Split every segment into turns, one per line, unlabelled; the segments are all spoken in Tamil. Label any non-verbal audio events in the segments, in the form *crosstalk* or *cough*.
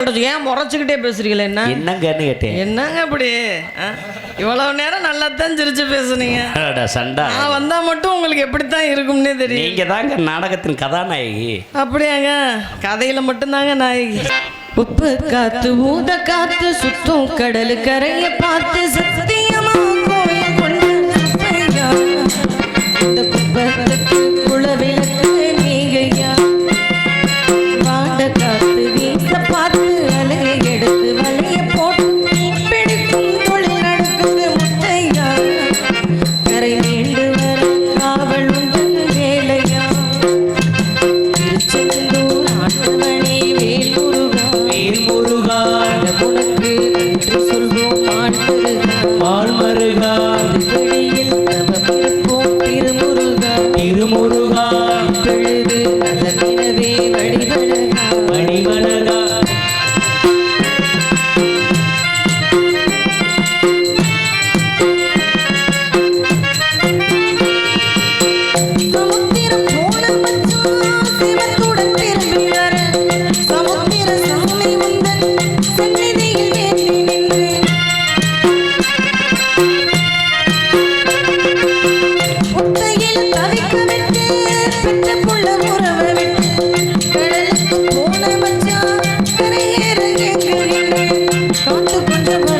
ஏன் முறைச்சிக்கிட்டே பேசுறீங்களே என்ன?
என்னங்கன்னு கேட்டேன்.
என்னங்க இப்படி ஆ? இவ்வளவு நேரம் நல்லா தான் சிரிச்சு பேசுனீங்க.
சண்டா.
நான் வந்தா மட்டும் உங்களுக்கு எப்படித்தான் இருக்கும்னே தெரியும்
நீங்க தாங்க நாடகத்தின் கதாநாயகி.
அப்படியாங்க? கதையில மட்டும்தாங்க நாயகி. உப்பு காத்து ஊத காத்து சுத்தும் கடலு கரைய பார்த்து சத்தியமா கோயில் கொண்டு சுப்பையா.
Thank
you. ছোট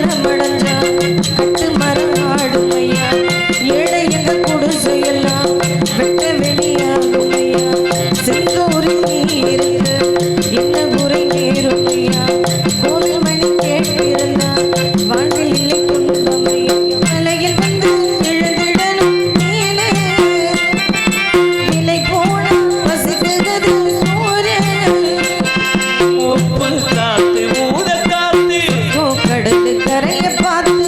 கரைய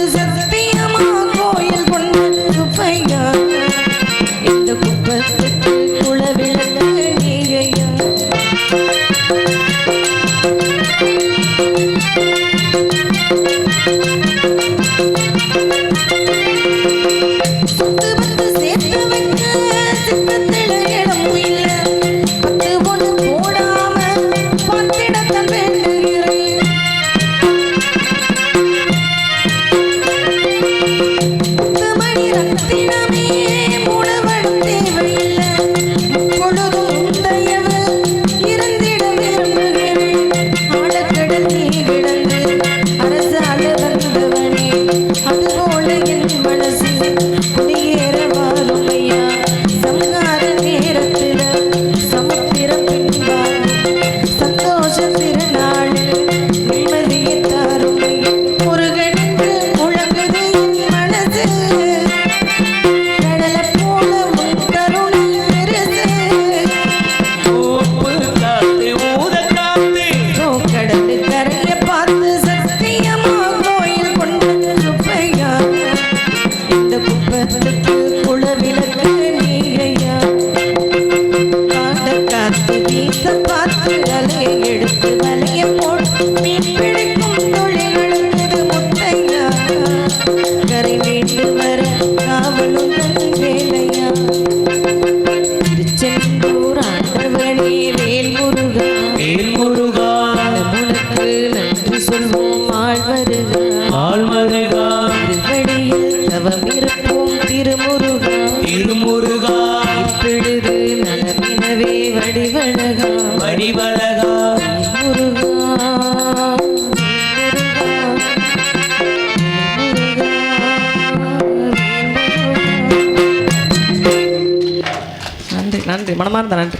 நன்றி. மனமார்ந்த நன்றி.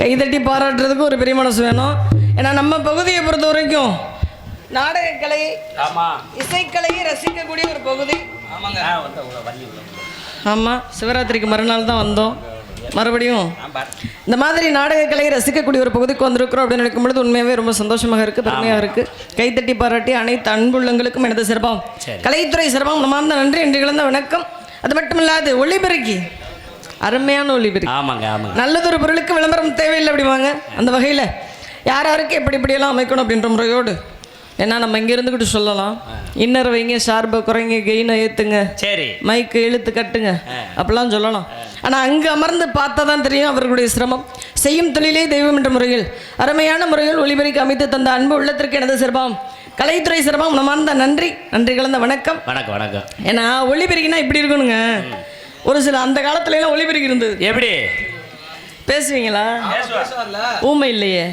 கைதட்டி பாராட்டுறதுக்கு ஒரு பெரிய மனசு வேணும். ஏன்னா நம்ம பகுதியை பொறுத்த வரைக்கும் நாடகக்கலை இசைக்கலையை ரசிக்கக்கூடிய ஒரு பகுதி. ஆமாம் சிவராத்திரிக்கு மறுநாள் தான் வந்தோம். மறுபடியும் இந்த மாதிரி நாடகக்கலையை ரசிக்கக்கூடிய ஒரு பகுதிக்கு வந்திருக்கிறோம் அப்படின்னு நினைக்கும் பொழுது உண்மையாகவே ரொம்ப சந்தோஷமாக இருக்குது பெருமையாக இருக்குது கைத்தட்டி பாராட்டி அனைத்து அன்புள்ளங்களுக்கும் எனது சிறப்பாகும்.
சரி.
கலைத்துறை சிறப்பாகும். நம்மார்ந்த நன்றி என்று இழந்த வணக்கம். அது மட்டும் இல்லாது ஒளிபெருக்கி. அருமையான ஒளிபெருக்கி
ஆமாங்க ஆமாங்க.
நல்லதொரு பொருளுக்கு விளம்பரம் தேவையில்லை அப்படிவாங்க அந்த வகையில் யார் யாருக்கு எப்படி இப்படியெல்லாம் அமைக்கணும் அப்படின்ற முறையோடு ஏன்னா நம்ம இங்கே இருந்துக்கிட்டு சொல்லலாம். இன்னர் வைங்க ஷார்பை குறைங்க கெயினை ஏற்றுங்க
சரி.
மைக்கு இழுத்து கட்டுங்க. அப்படிலாம் சொல்லலாம். ஆனால் அங்கே அமர்ந்து பார்த்தா தான் தெரியும் அவர்களுடைய சிரமம்.
செய்யும் தொழிலே தெய்வம் என்ற முறையில். அருமையான முறையில் ஒளிபரிக்கு அமைத்து தந்த அன்பு உள்ளத்திற்கு எனது சிறப்பாம் கலைத்துறை சிறப்பாம் மனமார்ந்த நன்றி. நன்றி கலந்த வணக்கம்.
வணக்கம் வணக்கம்.
ஏன்னா ஒளிபெருக்கினா இப்படி இருக்கணுங்க. ஒரு சில அந்த காலத்துல எல்லாம் ஒளிபெருக்கி இருந்தது.
எப்படி?
பேசுவீங்களா? ஊமை இல்லையே.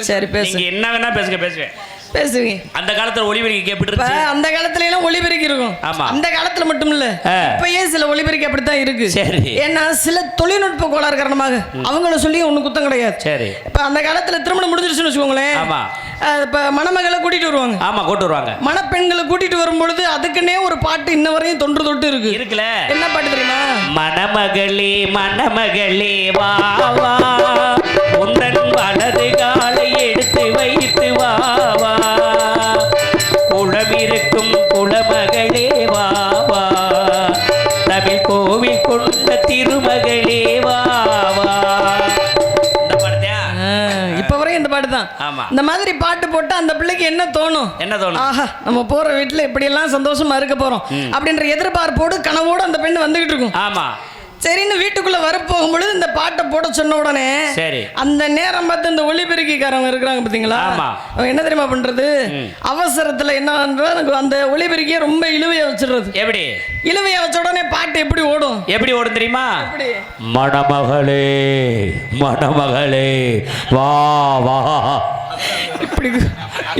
சரி பேசு.
நீங்க என்ன வேணா பேசுங்க பேசுவேன்
பேசுவீங்க.
அந்த காலத்துல ஒளிபெருக்கி எப்படி இருந்துச்சு
அந்த காலத்துல எல்லாம் ஒளிபெருக்கி இருக்கும்.
ஆமா.
அந்த காலத்துல மட்டும் இல்ல. இப்பயே சில ஒளிபெருக்கி அப்படித்தான் இருக்கு.
சரி.
ஏன்னா சில தொழில்நுட்ப கோளாறு காரணமாக அவங்கள சொல்லி ஒண்ணு குத்தம் கிடையாது.
சரி.
இப்ப அந்த காலத்துல திருமணம் முடிஞ்சிருச்சுன்னு வச்சுக்கோங்களேன்.
ஆமா.
இப்ப மணமகளை கூட்டிட்டு வருவாங்க.
ஆமா கூட்டு வருவாங்க.
மணப்பெண்களை கூட்டிட்டு வரும்பொழுது அதுக்குன்னே ஒரு பாட்டு இன்ன வரையும் தொன்று தொட்டு இருக்கு.
இருக்குல்ல.
என்ன பாட்டு தெரியுமா?
மணமகளே மணமகளே வா வா. உந்தன் வலது காலை எடுத்து வைத்து வா வா. குளமிருக்கும் குளமகளே வா வா. தமிழ் கோவில் கொண்ட திருமகளே வா வா. இந்த பாடத்தையா
ஆஹ் இப்ப வரையும் இந்த பாட்டு தான்
ஆமா.
இந்த மாதிரி பாட்டு போட்டு அந்த பிள்ளைக்கு என்ன தோணும்?
என்ன தோணும்?
ஆஹா நம்ம போற வீட்டுல இப்படி எல்லாம் சந்தோஷமா இருக்க போறோம். அப்படின்ற எதிர்பார்ப்போடு கனவோடு அந்த பெண் வந்துகிட்டு இருக்கும்.
ஆமா.
சரின்னு வீட்டுக்குள்ள வர போகும்பொழுது இந்த பாட்டை போட சொன்ன உடனே
சரி.
அந்த நேரம் பார்த்து இந்த ஒளிபெருக்கிக்காரவங்க இருக்கிறாங்க பாத்தீங்களா. அவங்க என்ன தெரியுமா பண்றது? அவசரத்துல என்ன அந்த ஒளிபெருக்கியை ரொம்ப இழுவையா வச்சிடுறது.
எப்படி?
இழுவையா வச்ச உடனே பாட்டு எப்படி ஓடும்?
எப்படி ஓடும் தெரியுமா? மணமகளே மணமகளே வா வா.
இப்படி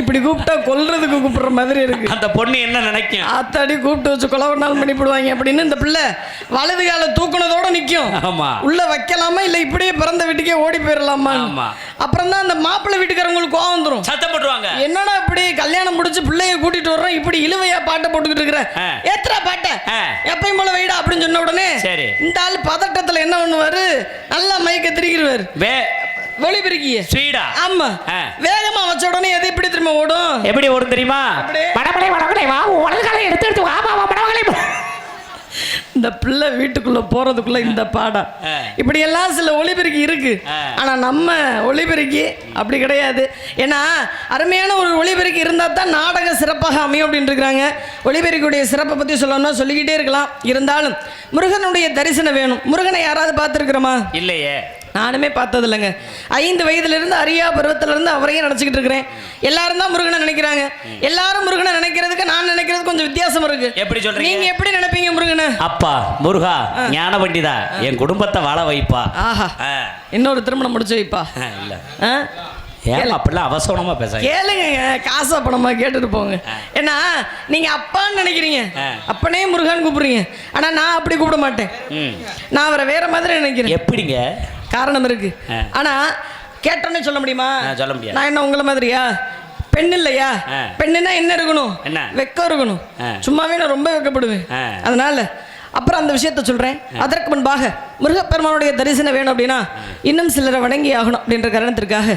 இப்படி கூப்பிட்டா கொல்றதுக்கு கூப்பிடுற மாதிரி இருக்கு.
அந்த பொண்ணு என்ன நினைக்கும்?
ஆத்தாடி கூப்பிட்டு வச்சு கொலை பண்ணாலும் பண்ணிவிடுவாங்க அப்படின்னு இந்த பிள்ளை வலது கால தூக்குனதோட நிக்கும்.
ஆமா.
உள்ள வைக்கலாமா இல்ல இப்படியே பிறந்த வீட்டுக்கே ஓடி போயிடலாமா. அப்புறம் தான் அந்த மாப்பிள்ளை வீட்டுக்காரங்களுக்கு கோவம் வந்துரும்.
சத்தம் போட்டுருவாங்க
என்னடா இப்படி கல்யாணம் முடிச்சு பிள்ளைய கூட்டிட்டு வர்றோம்? இப்படி இழுவையா பாட்டை போட்டுக்கிட்டு இருக்கிற. ஏத்துறா பாட்டை. எப்பயும் போல வைடா அப்படின்னு சொன்ன உடனே
சரி.
இந்த ஆள் பதட்டத்துல என்ன பண்ணுவாரு? நல்லா மைக்க திரிக்கிடுவாரு.
வே
ஒளி பெருக்கிய
ஸ்வீடா
ஆமா. வேகமா வச்ச உடனே எது இப்படி திரும்ப ஓடும்?
எப்படி ஓடும் தெரியுமா?
எப்படி?
மணமகளே மணமகளே வா காலை எடுத்து எடுத்து வா வா வா மணமகளே
இந்த பிள்ளை வீட்டுக்குள்ள போறதுக்குள்ள இந்த பாடம். இப்படி எல்லாம் சில ஒளிபெருக்கி இருக்கு. ஆனா நம்ம ஒளிபெருக்கி அப்படி கிடையாது. ஏன்னா அருமையான ஒரு ஒளிபெருக்கி இருந்தா தான் நாடகம் சிறப்பாக அமையும் அப்படின்னு இருக்கிறாங்க. ஒளிபெருக்கியுடைய சிறப்பை பத்தி சொல்லணும்னா சொல்லிக்கிட்டே இருக்கலாம். இருந்தாலும் முருகனுடைய தரிசனம் வேணும். முருகனை யாராவது பார்த்துருக்கிறோமா?
இல்லையே.
நானுமே பார்த்தது இல்லைங்க ஐந்து வயதிலிருந்து அரியா பருவத்திலிருந்து அவரையும் நினச்சிக்கிட்டு இருக்கிறேன். எல்லாரும் தான் முருகனை நினைக்கிறாங்க. எல்லாரும் முருகனை நினைக்கிறதுக்கு நான் நினைக்கிறது கொஞ்சம் வித்தியாசம் இருக்கு.
எப்படி சொல்றீங்க?
நீங்க எப்படி நினைப்பீங்க முருகனை?
அப்பா முருகா ஞான பண்டிதா என் குடும்பத்தை வாழ வைப்பா.
ஆஹா. இன்னொரு திருமணம் முடிச்சு வைப்பா.
இல்ல? ஏன் அப்படிலாம் அவசரமா பேச
கேளுங்க காசா பணமா கேட்டுட்டு போங்க. ஏன்னா நீங்க அப்பான்னு நினைக்கிறீங்க. அப்பனே முருகன் கூப்பிடுறீங்க. ஆனா நான் அப்படி கூப்பிட மாட்டேன். நான் அவரை வேற மாதிரி நினைக்கிறேன்.
எப்படிங்க?
காரணம் இருக்கு. ஆனா கேட்டோன்னே சொல்ல முடியுமா
சொல்ல முடியாது.
நான் என்ன உங்களை மாதிரியா பெண் இல்லையா
ஆ.
பெண்ணுனா என்ன இருக்கணும்
என்ன?
வெக்கம் இருக்கணும். சும்மாவே நான் ரொம்ப வெக்கப்படுவேன். அதனால அப்புறம் அந்த விஷயத்த சொல்றேன் அதற்கு முன்பாக முருகப்பெருமானுடைய தரிசனம் வேணும் அப்படின்னா இன்னும் சிலரை வணங்கி ஆகணும் அப்படின்ற காரணத்திற்காக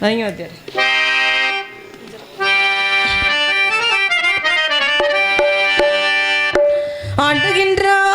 வைங்க வாத்தியார் ஆடுகின்றானடி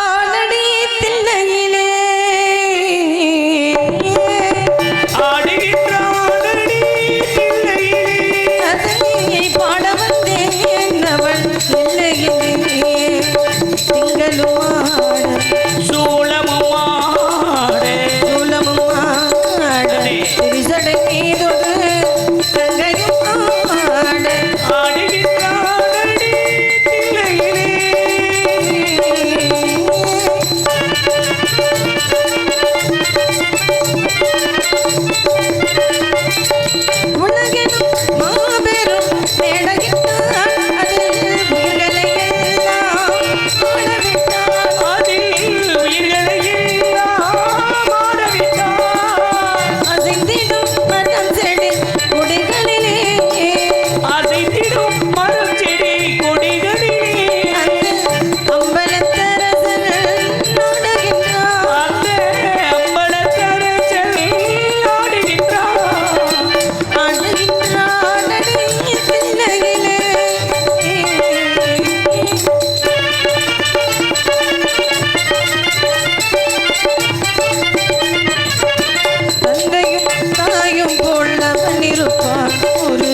தந்தையும் தாயும் போல் அவன் இருப்பான் ஒரு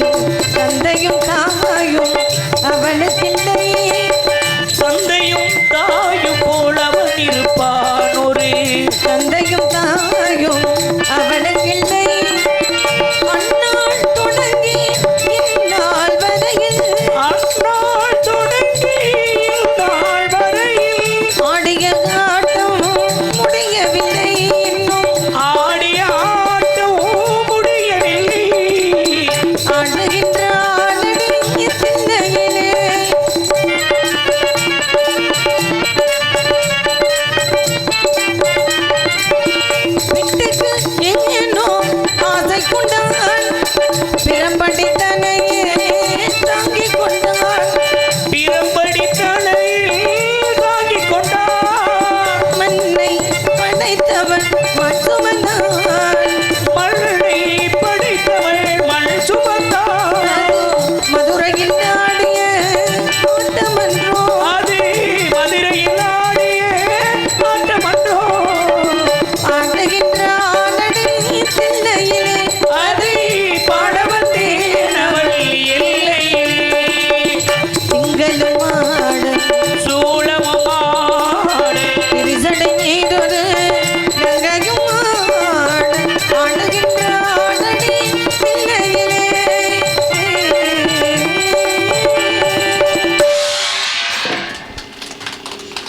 தந்தையும் தாயும். அவனுக்கில்லை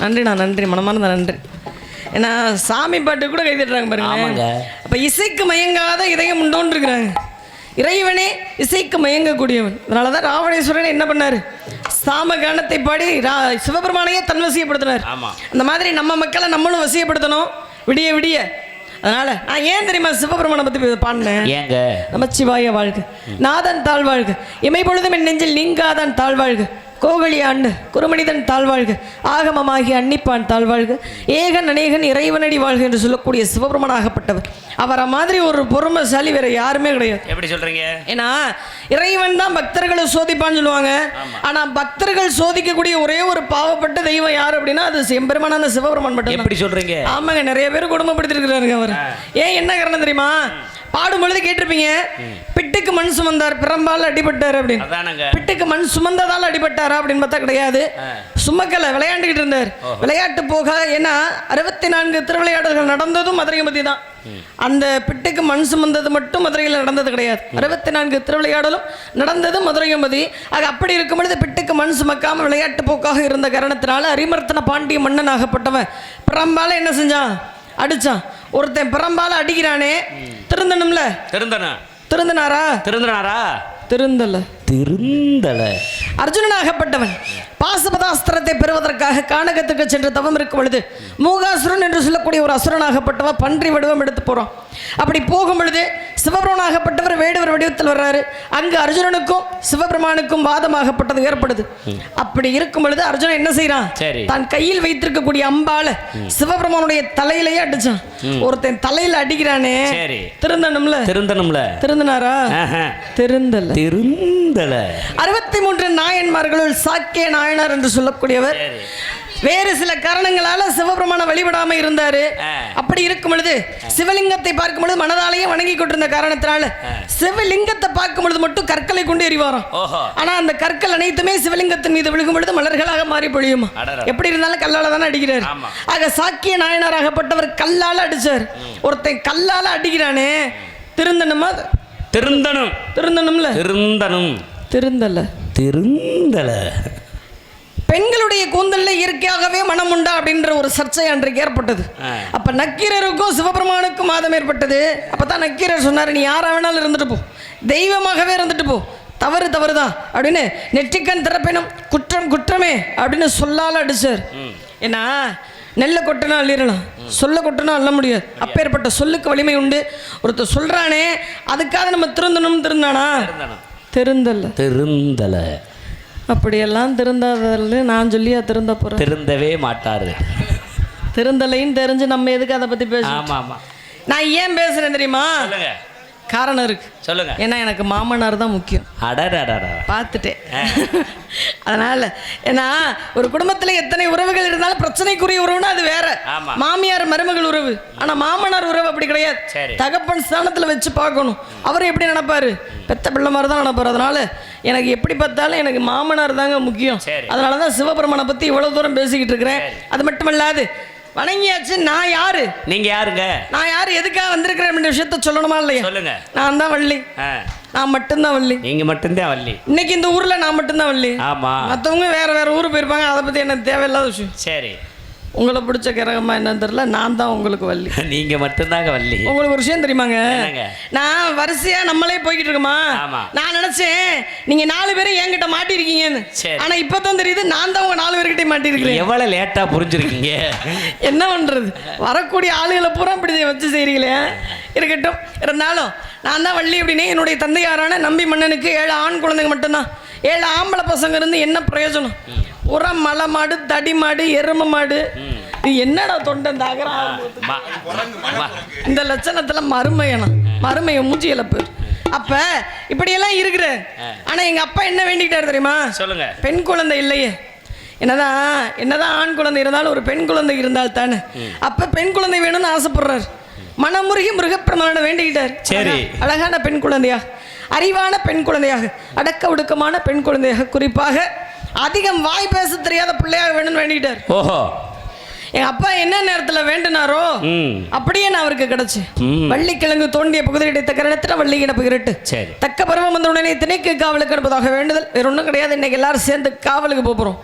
நன்றிண்ணா நன்றி. மனமார்ந்த நன்றி. ஏன்னா சாமி பாட்டு கூட கை தட்டுறாங்க
ஆமாங்க.
பாருங்க அப்ப இசைக்கு மயங்காத இதயம் உண்டோன்னு இருக்கிறாங்க இறைவனே இசைக்கு மயங்கக்கூடியவன். அதனால தான் ராவணேஸ்வரன் என்ன பண்ணாரு? சாம கானத்தை பாடி ரா சிவபெருமானையே தன் வசியப்படுத்தினார். அந்த மாதிரி நம்ம மக்களை நம்மளும் வசியப்படுத்தணும். விடிய விடிய. அதனால நான் ஏன் தெரியுமா சிவபெருமானை பத்தி பாடினேன்?
ஏங்க?
நமச்சிவாய வாழ்க. நாதன் தாழ்வாழ்க. இமை பொழுதும் என் நெஞ்சில் நீங்காதான் தாழ்வாழ்க. கோகலி ஆண்டு குருமனிதன் தாழ்வாழ்க. ஆகமமாகி அன்னிப்பான் தாழ்வாழ்க. ஏகன் அநேகன் இறைவனடி வாழ்க என்று சொல்லக்கூடிய சிவபெருமனாகப்பட்டவர் அவரை மாதிரி ஒரு பொறுமைசாலி வேற யாருமே கிடையாது.
எப்படி சொல்றீங்க?
ஏன்னா இறைவன் தான் பக்தர்களை சோதிப்பான்னு சொல்லுவாங்க. ஆனா பக்தர்கள் சோதிக்கக்கூடிய ஒரே ஒரு பாவப்பட்ட தெய்வம் யார் அப்படின்னா அது செம்பெருமானான சிவபெருமான் மட்டும்
எப்படி சொல்றீங்க?
ஆமாங்க நிறைய பேர் குடும்பப்படுத்திருக்கிறாருங்க அவர். ஏன் என்ன காரணம் தெரியுமா? பாடும் பொழுது கேட்டிருப்பீங்க பிட்டுக்கு மண் சுமந்தார் பிறம்பால் அடிபட்டார் அப்படின்னு. பிட்டுக்கு மண் சுமந்ததால் அடிபட்டாரா? அப்படின்னு பார்த்தா கிடையாது. சுமக்கல விளையாண்டுக்கிட்டு இருந்தார். விளையாட்டு போக ஏன்னா அறுபத்தி நான்கு திருவிளையாடல்கள் நடந்ததும் மதுரையை பற்றி தான். அந்த பிட்டுக்கு மண் சுமந்தது மட்டும் மதுரையில் நடந்தது கிடையாது. அறுபத்தி நான்கு திருவிளையாடலும் நடந்தது மதுரையம்பதி ஆக அப்படி இருக்கும் பொழுது பிட்டுக்கு மண் சுமக்காம விளையாட்டு போக்காக இருந்த காரணத்தினால அரிமர்த்தன பாண்டிய மன்னன் ஆகப்பட்டவன். பிறம்பால என்ன செஞ்சான்? அடிச்சான். ஒருத்தன் பிறம்பால அடிக்கிறானே. திருந்தணும்ல?
திருந்தன?
திருந்தினாரா?
திருந்தனாரா?
திருந்தல.
திருந்தல.
அர்ஜுனனாகப்பட்டவன். பாசபதாஸ்திரத்தை பெறுவதற்காக கானகத்துக்கு சென்று தவம் இருக்கும் பொழுது மூகாசுரன் என்று சொல்லக்கூடிய ஒரு அசுரனாகப்பட்டவன் பன்றி வடிவம் எடுத்து போகிறோம் அப்படி போகும் பொழுது சிவபெருமானாகப்பட்டவர் வேடுவர் வடிவத்தில் வர்றாரு. அங்கு அர்ஜுனனுக்கும் சிவபெருமானுக்கும் வாதமாகப்பட்டது ஏற்படுது அப்படி இருக்கும் பொழுது அர்ஜுனன் என்ன செய்யறான். தான் கையில் வைத்திருக்கக்கூடிய அம்பால சிவபெருமானுடைய தலையிலேயே அடிச்சான். ஒருத்தன் தலையில அடிக்கிறானே.
சரி.
திருந்தணும்ல?
திருந்தனும்ல
திருந்தினாரா. திருந்தல.
திருந்தல.
அறுபத்தி மூன்று நாயன்மார்களுள் சாக்கிய நாயனார் என்று சொல்லக்கூடியவர். வேறு சில காரணங்களால சிவபெருமான வழிபடாம இருந்தாரு. அப்படி இருக்கும் பொழுது சிவலிங்கத்தை பார்க்கும் பொழுது மனதாலேயே வணங்கி கொண்டிருந்த காரணத்தினால சிவலிங்கத்தை பார்க்கும் பொழுது மட்டும் கற்களை கொண்டு எறிவாராம்.
ஓஹோ.
ஆனா அந்த கற்கள் அனைத்துமே சிவலிங்கத்தின் மீது விழுகும் பொழுது மலர்களாக மாறி பொழியுமா. எப்படி இருந்தாலும் கல்லால தானே அடிக்கிறார். ஆக சாக்கிய நாயனாராகப்பட்டவர் கல்லால அடிச்சார். ஒருத்தன் கல்லால அடிக்கிறானே. திருந்தணுமா?
திருந்தனும்
திருந்தணும்ல.
திருந்தனும்
திருந்தல.
திருந்தல.
பெண்களுடைய கூந்தல்ல இயற்கையாகவே மனம் உண்டா அப்படின்ற ஒரு சர்ச்சை அன்றைக்கு ஏற்பட்டது. அப்ப நக்கீரருக்கும் சிவபெருமானுக்கும் மாதம் ஏற்பட்டது. அப்பதான் நக்கீரர் சொன்னார் நீ யாரா வேணாலும் இருந்துட்டு போ. தெய்வமாகவே இருந்துட்டு போ. தவறு தவறு தான் அப்படின்னு நெற்றிக்கண் திறப்பினும் குற்றம் குற்றமே அப்படின்னு சொல்லால அடிச்சார். ஏன்னா நெல்லை கொட்டினா அள்ளிடலாம். சொல்ல கொட்டினா அள்ள முடியாது. அப்பேற்பட்ட சொல்லுக்கு வலிமை உண்டு. ஒருத்தர் சொல்றானே அதுக்காக நம்ம திருந்தணும் திருந்தானா? திருந்தல்ல
திருந்தல.
அப்படியெல்லாம் திருந்தாதல்னு நான் சொல்லியா திருந்த போறேன்.
திருந்தவே மாட்டாரு
திருந்தலைன்னு தெரிஞ்சு நம்ம எதுக்கு அதை பத்தி பேச
ஆமா ஆமா
நான் ஏன் பேசுறேன் தெரியுமா? காரணம் இருக்கு.
சொல்லுங்க.
ஏன்னா எனக்கு மாமனார் தான் முக்கியம். பார்த்துட்டேன். *laughs* அதனால ஏன்னா ஒரு குடும்பத்துல எத்தனை உறவுகள் இருந்தாலும் பிரச்சனைக்குரிய உறவுனா அது வேற. மாமியார் மருமகள் உறவு. ஆனா மாமனார் உறவு அப்படி கிடையாது. தகப்பன் ஸ்தானத்துல வச்சு பார்க்கணும். அவர் எப்படி நினைப்பாரு? பெத்த பிள்ளை மாதிரி தான் நினைப்பாரு. அதனால எனக்கு எப்படி பார்த்தாலும் எனக்கு மாமனார் தாங்க முக்கியம். அதனால தான் சிவபெருமானை பத்தி இவ்வளவு தூரம் பேசிக்கிட்டு இருக்கிறேன். அது மட்டும் இல்லாது வணங்கியாச்சு. நான் யாரு?
நீங்க யாருங்க?
நான் யாரு? எதுக்காக வந்திருக்கிறேன் அப்படின்ற விஷயத்த சொல்லணுமா இல்லையா?
சொல்லுங்க.
நான் தான் வள்ளி. நான் மட்டும்தான் வள்ளி.
நீங்க மட்டும்தான் வள்ளி.
இன்னைக்கு இந்த ஊர்ல நான் மட்டும்தான் வள்ளி.
ஆமா.
மற்றவங்க வேற வேற ஊர் போயிருப்பாங்க. அதை பத்தி எனக்கு தேவையில்லாத விஷயம்.
சரி.
உங்களை பிடிச்ச கிரகமா என்னன்னு தெரியல நான் தான் உங்களுக்கு வள்ளி. *laughs*
நீங்க மட்டும்தாங்க வள்ளி.
உங்களுக்கு ஒரு விஷயம் தெரியுமாங்க? நான் வரிசையா நம்மளே போய்கிட்டு இருக்கோமா. நான் நினைச்சேன் நீங்க நாலு பேரும் என்கிட்ட மாட்டிருக்கீங்கன்னு. ஆனா இப்பதான் தெரியுது நான் தான் உங்க நாலு பேர்கிட்ட மாட்டிருக்கிறேன்
எவ்வளவு லேட்டா புரிஞ்சிருக்கீங்க? *laughs*
என்ன பண்றது? வரக்கூடிய ஆளுகளை பூரா இப்படி வச்சு செய்றீங்களே. இருக்கட்டும் இருந்தாலும் நான் தான் வள்ளி அப்படின்னு என்னுடைய தந்தையாரான நம்பி மன்னனுக்கு ஏழு ஆண் குழந்தைங்க மட்டும்தான். ஏழு ஆம்பளை பசங்க இருந்து என்ன பிரயோஜனம்? உரம் மலை மாடு தடி மாடு எரும மாடு. என்னடா தொண்டை
ம-
இந்த லட்சணத்துல மறுமையனம் மறுமைய மூஞ்சி இழப்பு. அப்ப இப்படியெல்லாம் இருக்கிற ஆனா எங்க அப்பா என்ன வேண்டிக்கிட்டாரு தெரியுமா?
சொல்லுங்க.
பெண் குழந்தை இல்லையே. என்னதான் என்னதான் ஆண் குழந்தை இருந்தாலும் ஒரு பெண் குழந்தை இருந்தால் தானே. அப்ப பெண் குழந்தை வேணும்னு ஆசைப்படுறாரு. மனமுருகி முருகப்பெருமானோட வேண்டிக்கிட்டார்.
சரி.
அழகா- அழகான பெண் குழந்தையாக அறிவான பெண் குழந்தையாக அடக்க ஒடுக்கமான பெண் குழந்தையாக குறிப்பாக அதிகம் வாய் பேச தெரியாத பிள்ளையாக வேணும்னு வேண்டிக்கிட்டார்
ஓஹோ.
எங்க அப்பா என்ன நேரத்துல வேண்டுனாரோ அப்படியே நான் அவருக்கு கிடைச்சு. வள்ளிக்கிழங்கு தோண்டிய பகுதியிடைத்த கரணத்தில் வள்ளி இன பகிரட்டு
சரி.
தக்க பருவம் வந்த உடனே திணைக்கு காவலுக்கு அனுப்பதாக வேண்டுதல். வேற ஒன்றும் கிடையாது. இன்னைக்கு எல்லாரும் சேர்ந்து காவலுக்கு போகிறோம்